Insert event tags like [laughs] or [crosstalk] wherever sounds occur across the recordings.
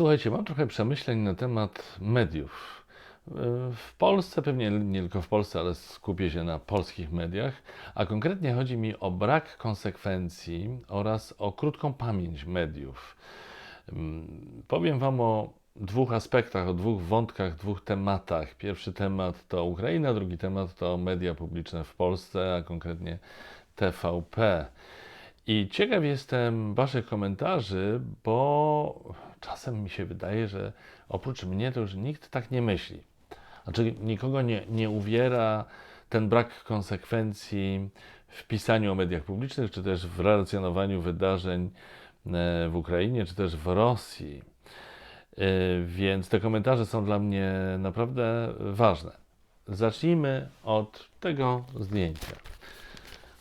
Słuchajcie, mam trochę przemyśleń na temat mediów. W Polsce, pewnie nie tylko w Polsce, ale skupię się na polskich mediach, a konkretnie chodzi mi o brak konsekwencji oraz o krótką pamięć mediów. Mm, Powiem Wam o dwóch aspektach, o dwóch wątkach, dwóch tematach. Pierwszy temat to Ukraina, drugi temat to media publiczne w Polsce, a konkretnie TVP. I ciekaw jestem Waszych komentarzy, bo czasem mi się wydaje, że oprócz mnie to już nikt tak nie myśli. Znaczy, nikogo nie, nie uwiera ten brak konsekwencji w pisaniu o mediach publicznych, czy też w relacjonowaniu wydarzeń e, w Ukrainie, czy też w Rosji. E, Więc te komentarze są dla mnie naprawdę ważne. Zacznijmy od tego zdjęcia.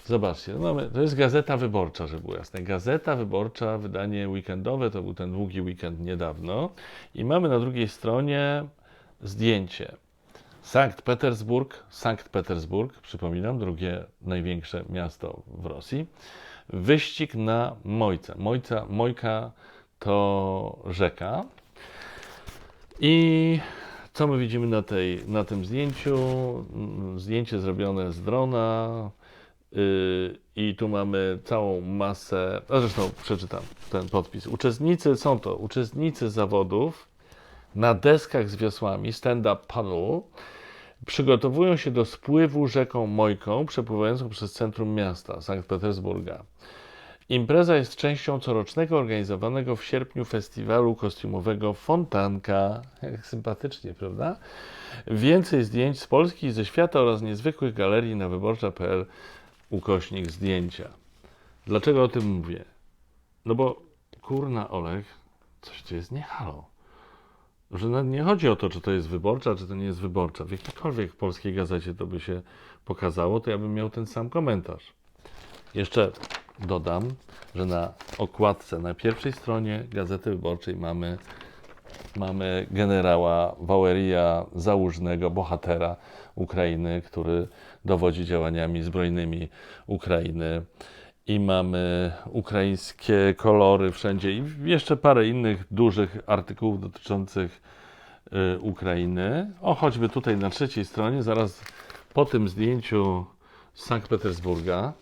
Zobaczcie, no to jest Gazeta Wyborcza, żeby było jasne. Gazeta Wyborcza, wydanie weekendowe, to był ten długi weekend niedawno. I mamy na drugiej stronie zdjęcie. Sankt Petersburg, Sankt Petersburg, przypominam, drugie największe miasto w Rosji. Wyścig na Mojce. Mojca, Mojka to rzeka. I co my widzimy na, tej, na tym zdjęciu? Mm, Zdjęcie zrobione z drona. Yy, I tu mamy całą masę. A zresztą przeczytam ten podpis. Uczestnicy są to uczestnicy zawodów na deskach z wiosłami stand-up przygotowują się do spływu rzeką Mojką przepływającą przez centrum miasta Sankt Petersburga. Impreza jest częścią corocznego organizowanego w sierpniu festiwalu kostiumowego Fontanka. Jak sympatycznie, prawda? Więcej zdjęć z Polski i ze świata oraz niezwykłych galerii na wyborcza.pl ukośnik zdjęcia. Dlaczego o tym mówię? No bo kurna Oleg, coś tu jest nie halo. Że nie chodzi o to, czy to jest wyborcza, czy to nie jest wyborcza. W jakiejkolwiek polskiej gazecie to by się pokazało, to ja bym miał ten sam komentarz. Jeszcze dodam, że na okładce, na pierwszej stronie Gazety Wyborczej mamy, mamy generała Wałeria Załużnego, bohatera Ukrainy, który dowodzi działaniami zbrojnymi Ukrainy. I mamy ukraińskie kolory wszędzie i jeszcze parę innych dużych artykułów dotyczących y, Ukrainy. O, choćby tutaj na trzeciej stronie, zaraz po tym zdjęciu z Sankt Petersburga.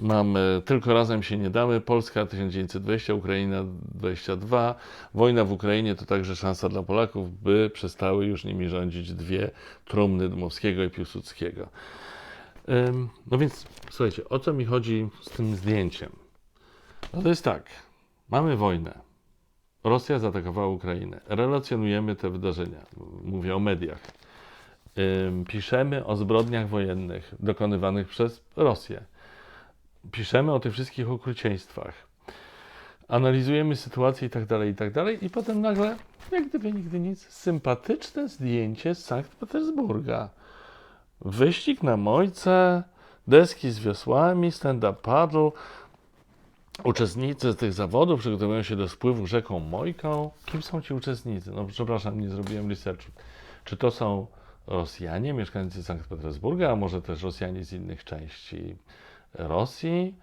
Mamy Tylko razem się nie damy, Polska 1920, Ukraina 22. Wojna w Ukrainie to także szansa dla Polaków, by przestały już nimi rządzić dwie trumny Dmowskiego i Piłsudskiego. No więc słuchajcie, o co mi chodzi z tym zdjęciem? No to jest tak, mamy wojnę. Rosja zaatakowała Ukrainę. Relacjonujemy te wydarzenia. Mówię o mediach. Piszemy o zbrodniach wojennych dokonywanych przez Rosję piszemy o tych wszystkich okrucieństwach, analizujemy sytuację i tak dalej, i tak dalej, i potem nagle, jak gdyby nigdy nic, sympatyczne zdjęcie z Sankt Petersburga. Wyścig na Mojce, deski z wiosłami, stand-up paddle. Uczestnicy tych zawodów przygotowują się do spływu rzeką Mojką. Kim są ci uczestnicy? No przepraszam, nie zrobiłem researchu. Czy to są Rosjanie, mieszkańcy Sankt Petersburga, a może też Rosjanie z innych części Rosji,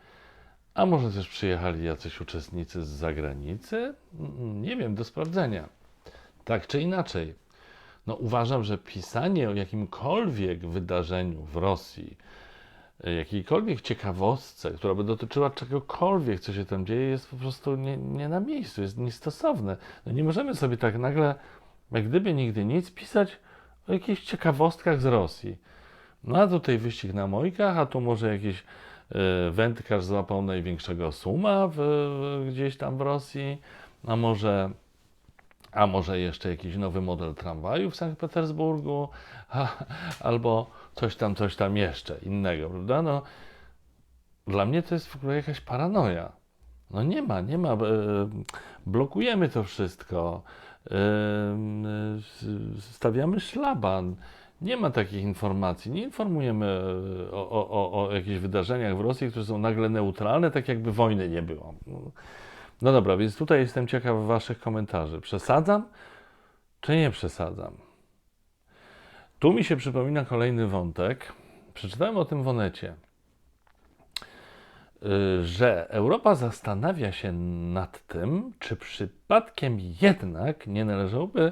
a może też przyjechali jacyś uczestnicy z zagranicy? Nie wiem, do sprawdzenia. Tak czy inaczej, no uważam, że pisanie o jakimkolwiek wydarzeniu w Rosji, jakiejkolwiek ciekawostce, która by dotyczyła czegokolwiek, co się tam dzieje, jest po prostu nie, nie na miejscu, jest niestosowne. No nie możemy sobie tak nagle, jak gdyby nigdy nic, pisać o jakichś ciekawostkach z Rosji. No a tutaj wyścig na mojkach, a tu może jakiś e, wędkarz złapał największego suma w, gdzieś tam w Rosji, a może, a może jeszcze jakiś nowy model tramwaju w Sankt Petersburgu, [laughs] a, albo coś tam, coś tam jeszcze innego, prawda? No, dla mnie to jest w ogóle jakaś paranoja. No nie ma, nie ma. e, Blokujemy to wszystko. e, Stawiamy szlaban. Nie ma takich informacji. Nie informujemy e, o, o, o, jakichś wydarzeniach w Rosji, które są nagle neutralne, tak jakby wojny nie było. No dobra, więc tutaj jestem ciekaw Waszych komentarzy. Przesadzam, czy nie przesadzam? Tu mi się przypomina kolejny wątek. Przeczytałem o tym w Onecie. y, że Europa zastanawia się nad tym, czy przypadkiem jednak nie należałoby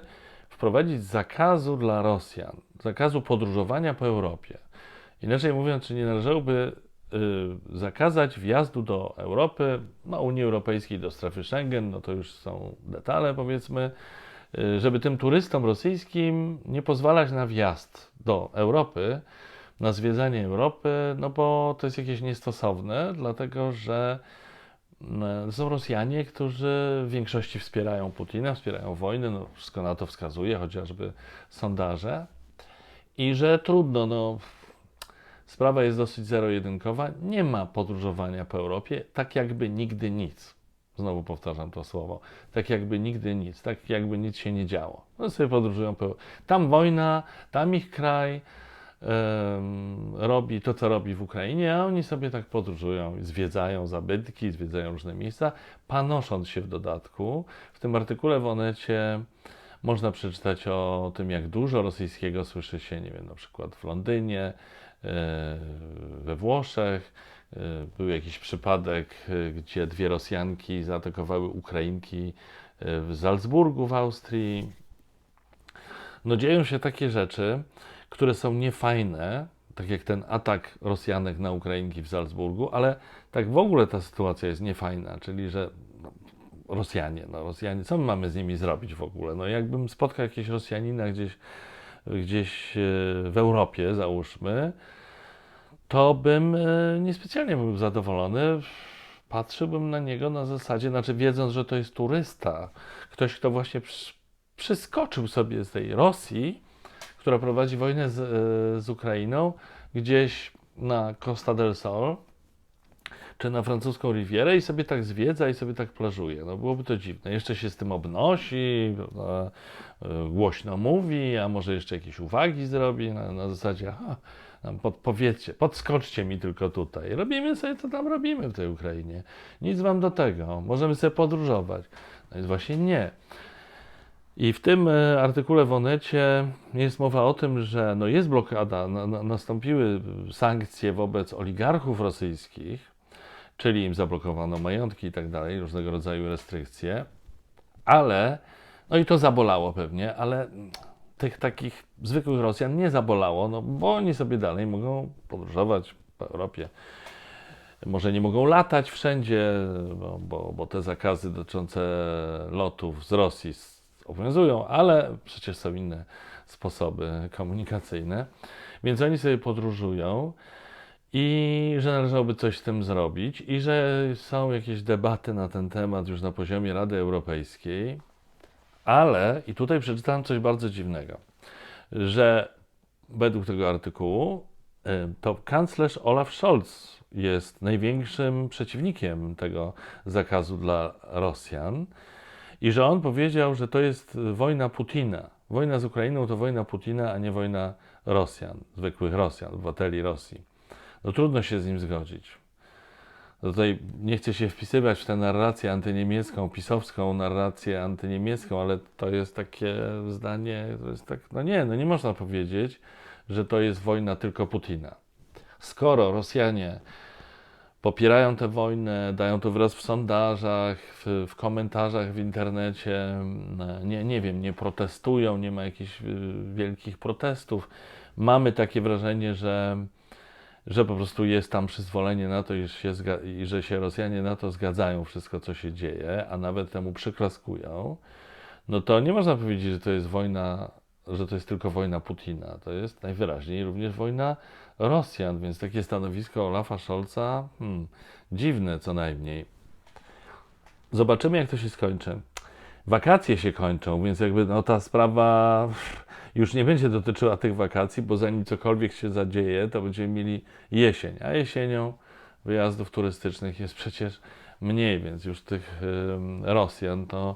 wprowadzić zakazu dla Rosjan, zakazu podróżowania po Europie. Inaczej mówiąc, czy nie należałoby y, zakazać wjazdu do Europy, no Unii Europejskiej, do strefy Schengen, no to już są detale powiedzmy, y, żeby tym turystom rosyjskim nie pozwalać na wjazd do Europy, na zwiedzanie Europy, no bo to jest jakieś niestosowne, dlatego że są Rosjanie, którzy w większości wspierają Putina, wspierają wojnę, no wszystko na to wskazuje, chociażby sondaże, i że trudno, no sprawa jest dosyć zero-jedynkowa, nie ma podróżowania po Europie, tak jakby nigdy nic. Znowu powtarzam to słowo. Tak jakby nigdy nic, tak jakby nic się nie działo. No sobie podróżują po Tam wojna, tam ich kraj, robi to, co robi w Ukrainie, a oni sobie tak podróżują, zwiedzają zabytki, zwiedzają różne miejsca, panosząc się w dodatku. W tym artykule w Onecie można przeczytać o tym, jak dużo rosyjskiego słyszy się, nie wiem, na przykład w Londynie, e, we Włoszech. E, Był jakiś przypadek, e, gdzie dwie Rosjanki zaatakowały Ukrainki w Salzburgu w Austrii. No dzieją się takie rzeczy, które są niefajne, tak jak ten atak Rosjanek na Ukrainki w Salzburgu, ale tak w ogóle ta sytuacja jest niefajna, czyli że no, Rosjanie, no Rosjanie, co my mamy z nimi zrobić w ogóle? No jakbym spotkał jakiegoś Rosjanina gdzieś, gdzieś e, w Europie, załóżmy, to bym e, niespecjalnie był zadowolony. Patrzyłbym na niego na zasadzie, znaczy wiedząc, że to jest turysta, ktoś, kto właśnie przy, przyskoczył sobie z tej Rosji, która prowadzi wojnę z, e, z Ukrainą, gdzieś na Costa del Sol, czy na francuską Rivierę i sobie tak zwiedza i sobie tak plażuje. No byłoby to dziwne. Jeszcze się z tym obnosi, no, e, głośno mówi, a może jeszcze jakieś uwagi zrobi na, na zasadzie, aha, podpowiedzcie, podskoczcie mi tylko tutaj. Robimy sobie, co tam robimy w tej Ukrainie. Nic wam do tego. Możemy sobie podróżować. No więc właśnie nie. I w tym e, artykule w Onecie jest mowa o tym, że no jest blokada, na, na, nastąpiły sankcje wobec oligarchów rosyjskich, czyli im zablokowano majątki i tak dalej, różnego rodzaju restrykcje, ale, no i to zabolało pewnie, ale tych takich zwykłych Rosjan nie zabolało, no bo oni sobie dalej mogą podróżować po Europie. Może nie mogą latać wszędzie, bo, bo, bo te zakazy dotyczące lotów z Rosji s- obowiązują, ale przecież są inne sposoby komunikacyjne. Więc oni sobie podróżują i że należałoby coś z tym zrobić i że są jakieś debaty na ten temat już na poziomie Rady Europejskiej, ale i tutaj przeczytałem coś bardzo dziwnego, że według tego artykułu y, to kanclerz Olaf Scholz jest największym przeciwnikiem tego zakazu dla Rosjan i że on powiedział, że to jest wojna Putina. Wojna z Ukrainą to wojna Putina, a nie wojna Rosjan, zwykłych Rosjan, obywateli Rosji. No trudno się z nim zgodzić. No Tutaj nie chcę się wpisywać w tę narrację antyniemiecką, pisowską narrację antyniemiecką, ale to jest takie zdanie, to jest tak, no nie, no nie można powiedzieć, że to jest wojna tylko Putina. Skoro Rosjanie popierają tę wojnę, dają to wyraz w sondażach, w, w komentarzach w internecie, nie, nie wiem, nie protestują, nie ma jakichś y, wielkich protestów, mamy takie wrażenie, że że po prostu jest tam przyzwolenie na to, iż się i że się Rosjanie na to zgadzają, wszystko co się dzieje, a nawet temu przyklaskują, no to nie można powiedzieć, że to jest wojna, że to jest tylko wojna Putina. To jest najwyraźniej również wojna Rosjan, więc takie stanowisko Olafa Scholza, hmm, dziwne co najmniej. Zobaczymy, jak to się skończy. Wakacje się kończą, więc jakby no, ta sprawa już nie będzie dotyczyła tych wakacji, bo zanim cokolwiek się zadzieje, to będziemy mieli jesień, a jesienią wyjazdów turystycznych jest przecież mniej, więc już tych Rosjan to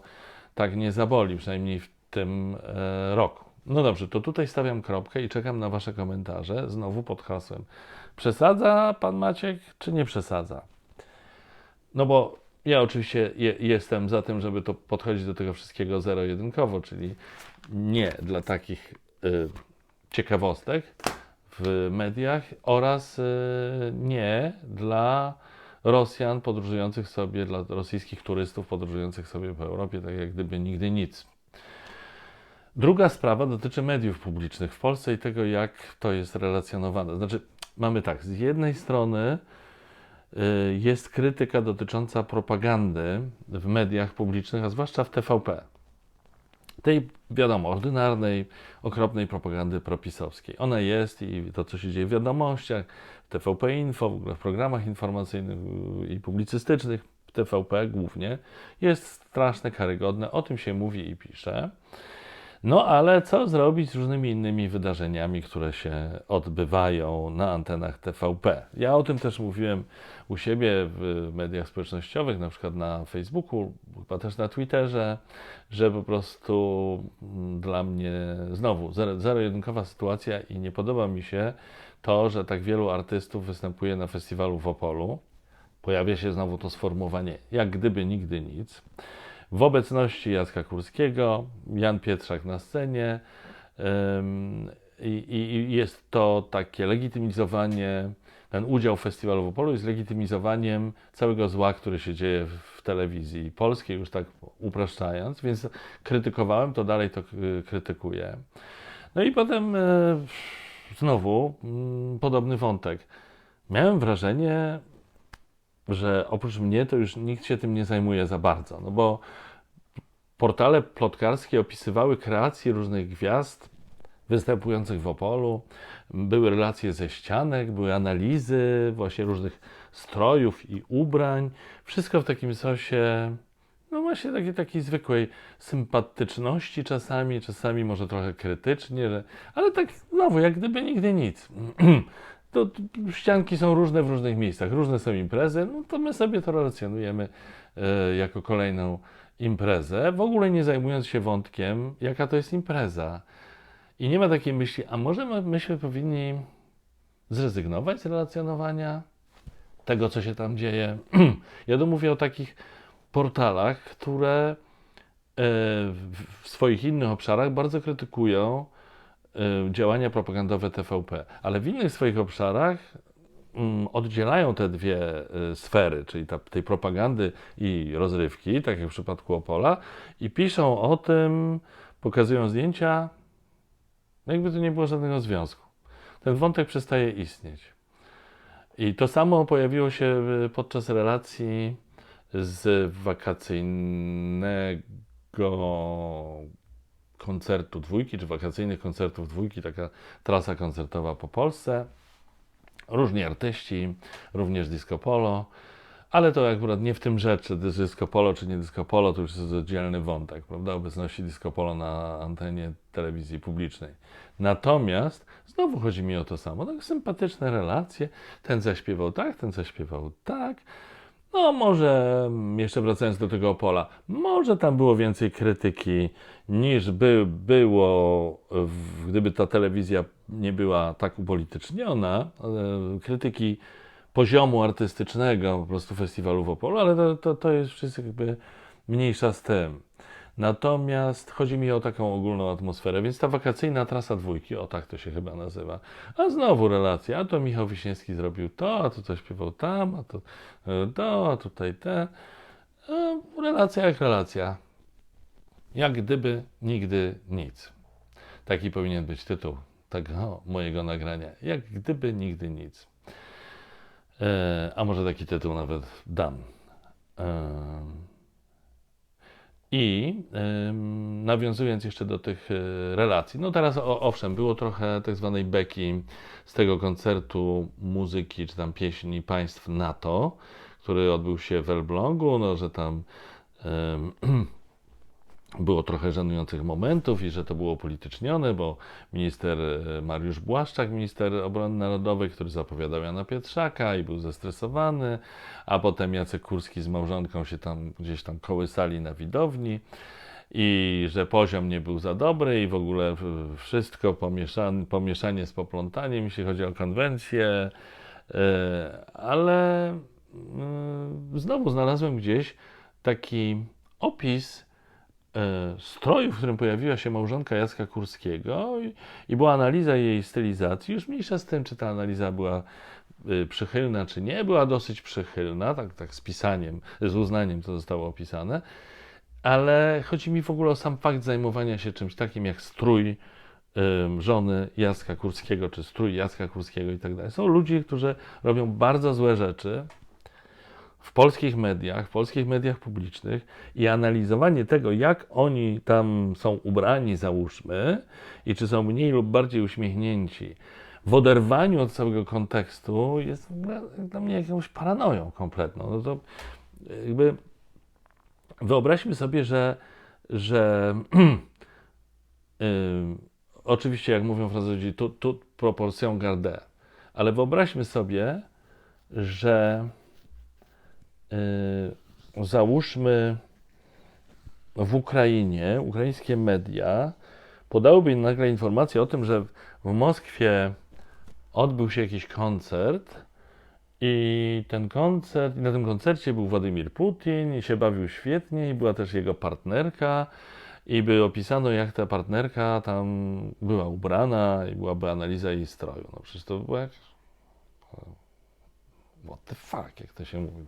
tak nie zaboli, przynajmniej w tym e, roku. No dobrze, to tutaj stawiam kropkę i czekam na Wasze komentarze, znowu pod hasłem. Przesadza Pan Maciek, czy nie przesadza? No bo ja oczywiście je, jestem za tym, żeby to podchodzić do tego wszystkiego zero-jedynkowo, czyli nie dla takich y, ciekawostek w mediach oraz y, nie dla Rosjan podróżujących sobie, dla rosyjskich turystów podróżujących sobie po Europie, tak jak gdyby nigdy nic. Druga sprawa dotyczy mediów publicznych w Polsce i tego, jak to jest relacjonowane. Znaczy, mamy tak, z jednej strony y, jest krytyka dotycząca propagandy w mediach publicznych, a zwłaszcza w TVP. Tej, wiadomo, ordynarnej, okropnej propagandy propisowskiej. Ona jest i to, co się dzieje w wiadomościach, w TVP Info, w ogóle w programach informacyjnych i publicystycznych, w TVP głównie, jest straszne, karygodne. O tym się mówi i pisze. No ale co zrobić z różnymi innymi wydarzeniami, które się odbywają na antenach TVP? Ja o tym też mówiłem u siebie w mediach społecznościowych, na przykład na Facebooku, chyba też na Twitterze, że po prostu mm, dla mnie znowu zero-jedynkowa sytuacja i nie podoba mi się to, że tak wielu artystów występuje na festiwalu w Opolu. Pojawia się znowu to sformułowanie, jak gdyby nigdy nic w obecności Jacka Kurskiego, Jan Pietrzak na scenie i, i jest to takie legitymizowanie, ten udział w festiwalu w Opolu jest legitymizowaniem całego zła, który się dzieje w telewizji polskiej, już tak upraszczając, więc krytykowałem, to dalej to krytykuję. No i potem e, znowu mm, podobny wątek. Miałem wrażenie, że oprócz mnie to już nikt się tym nie zajmuje za bardzo, no bo portale plotkarskie opisywały kreacje różnych gwiazd występujących w Opolu, były relacje ze ścianek, były analizy właśnie różnych strojów i ubrań, wszystko w takim sosie, no właśnie takiej, takiej zwykłej sympatyczności czasami, czasami może trochę krytycznie, ale tak znowu, jak gdyby nigdy nic. [clears throat] to ścianki są różne w różnych miejscach, różne są imprezy, no to my sobie to relacjonujemy e, jako kolejną imprezę, w ogóle nie zajmując się wątkiem, jaka to jest impreza. I nie ma takiej myśli, a może myśmy powinni zrezygnować z relacjonowania tego, co się tam dzieje. [clears throat] ja tu mówię o takich portalach, które e, w swoich innych obszarach bardzo krytykują działania propagandowe TVP, ale w innych swoich obszarach mm, oddzielają te dwie y, sfery, czyli ta, tej propagandy i rozrywki, tak jak w przypadku Opola, i piszą o tym, pokazują zdjęcia, no jakby to nie było żadnego związku. Ten wątek przestaje istnieć. I to samo pojawiło się y, podczas relacji z wakacyjnego koncertu dwójki, czy wakacyjnych koncertów dwójki, taka trasa koncertowa po Polsce. Różni artyści, również disco polo, ale to akurat nie w tym rzecz, czy disco polo, czy nie disco polo, to już jest oddzielny wątek, prawda, obecności disco polo na antenie telewizji publicznej. Natomiast znowu chodzi mi o to samo, tak sympatyczne relacje, ten zaśpiewał tak, ten zaśpiewał tak, no może, jeszcze wracając do tego Opola, może tam było więcej krytyki niż by było, gdyby ta telewizja nie była tak upolityczniona, krytyki poziomu artystycznego po prostu festiwalu w Opolu, ale to, to, to jest wszystko jakby mniejsza z tym. Natomiast chodzi mi o taką ogólną atmosferę, więc ta wakacyjna trasa dwójki, o tak to się chyba nazywa. A znowu relacja, a to Michał Wiśniewski zrobił to, a to coś śpiewał tam, a to e, to, a tutaj te. E, relacja jak relacja. Jak gdyby nigdy nic. Taki powinien być tytuł tego mojego nagrania. Jak gdyby nigdy nic. E, a może taki tytuł nawet dam. I nawiązując jeszcze do tych e, relacji, no teraz o, owszem, było trochę tak zwanej beki z tego koncertu muzyki, czy tam pieśni państw NATO, który odbył się w Elblągu, no że tam [clears throat] było trochę żenujących momentów i że to było politycznione, bo minister e, Mariusz Błaszczak, minister obrony narodowej, który zapowiadał Jana Pietrzaka i był zestresowany, a potem Jacek Kurski z małżonką się tam gdzieś tam kołysali na widowni i że poziom nie był za dobry i w ogóle wszystko pomieszane, pomieszanie z poplątaniem, jeśli chodzi o konwencję, e, ale mm, znowu znalazłem gdzieś taki opis stroju, w którym pojawiła się małżonka Jacka Kurskiego i, była analiza jej stylizacji. Już mniejsza z tym, czy ta analiza była y, przychylna, czy nie, była dosyć przychylna, tak, tak z pisaniem, z uznaniem to zostało opisane, ale chodzi mi w ogóle o sam fakt zajmowania się czymś takim jak strój ym, żony Jacka Kurskiego, czy strój Jacka Kurskiego i tak dalej. Są ludzie, którzy robią bardzo złe rzeczy w polskich mediach, w polskich mediach publicznych i analizowanie tego, jak oni tam są ubrani, załóżmy, i czy są mniej lub bardziej uśmiechnięci, w oderwaniu od całego kontekstu jest dla mnie jakąś paranoją kompletną. No to jakby wyobraźmy sobie, że, że [clears throat] Ym, oczywiście, jak mówią Francuzi, tu, tu proporcją gardę, ale wyobraźmy sobie, że załóżmy w Ukrainie, ukraińskie media podałyby nagle informację o tym, że w Moskwie odbył się jakiś koncert i ten koncert, na tym koncercie był Władimir Putin i się bawił świetnie i była też jego partnerka i by opisano, jak ta partnerka tam była ubrana i byłaby analiza jej stroju. No przecież to było jak... What the fuck, jak to się mówi.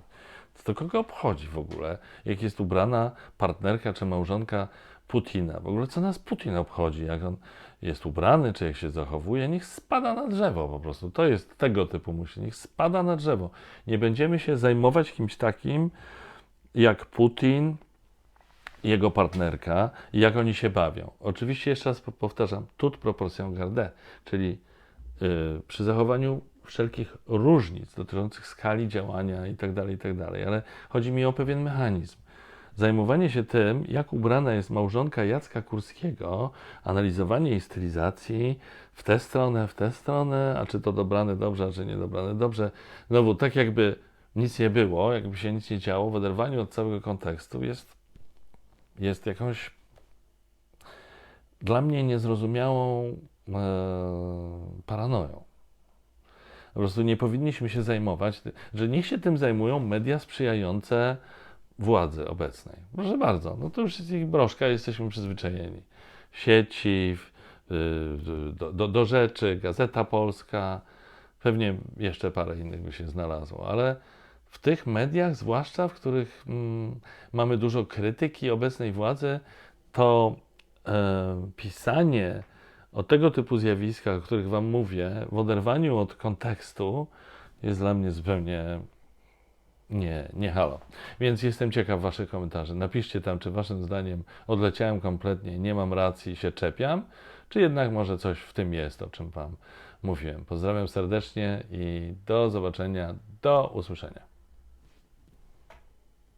Co to kogo obchodzi w ogóle, jak jest ubrana partnerka czy małżonka Putina? W ogóle co nas Putin obchodzi, jak on jest ubrany, czy jak się zachowuje? Niech spada na drzewo po prostu. To jest tego typu musi. Niech spada na drzewo. Nie będziemy się zajmować kimś takim jak Putin, jego partnerka jak oni się bawią. Oczywiście jeszcze raz powtarzam, tut proporcją gardę, czyli yy, przy zachowaniu wszelkich różnic dotyczących skali działania itd., itd., ale chodzi mi o pewien mechanizm. Zajmowanie się tym, jak ubrana jest małżonka Jacka Kurskiego, analizowanie jej stylizacji w tę stronę, w tę stronę, a czy to dobrane dobrze, a czy nie dobrane dobrze. Znowu, tak jakby nic nie było, jakby się nic nie działo, w oderwaniu od całego kontekstu jest jest jakąś dla mnie niezrozumiałą e, paranoją. Po prostu nie powinniśmy się zajmować, że niech się tym zajmują media sprzyjające władzy obecnej. Proszę bardzo, no to już jest ich broszka, jesteśmy przyzwyczajeni. Sieci, do, do, do rzeczy, Gazeta Polska, pewnie jeszcze parę innych by się znalazło, ale w tych mediach, zwłaszcza w których mm, mamy dużo krytyki obecnej władzy, to e, pisanie o tego typu zjawiskach, o których Wam mówię, w oderwaniu od kontekstu, jest dla mnie zupełnie nie, nie halo. Więc jestem ciekaw Waszych komentarzy. Napiszcie tam, czy Waszym zdaniem odleciałem kompletnie, nie mam racji, się czepiam, czy jednak może coś w tym jest, o czym Wam mówiłem. Pozdrawiam serdecznie i do zobaczenia, do usłyszenia.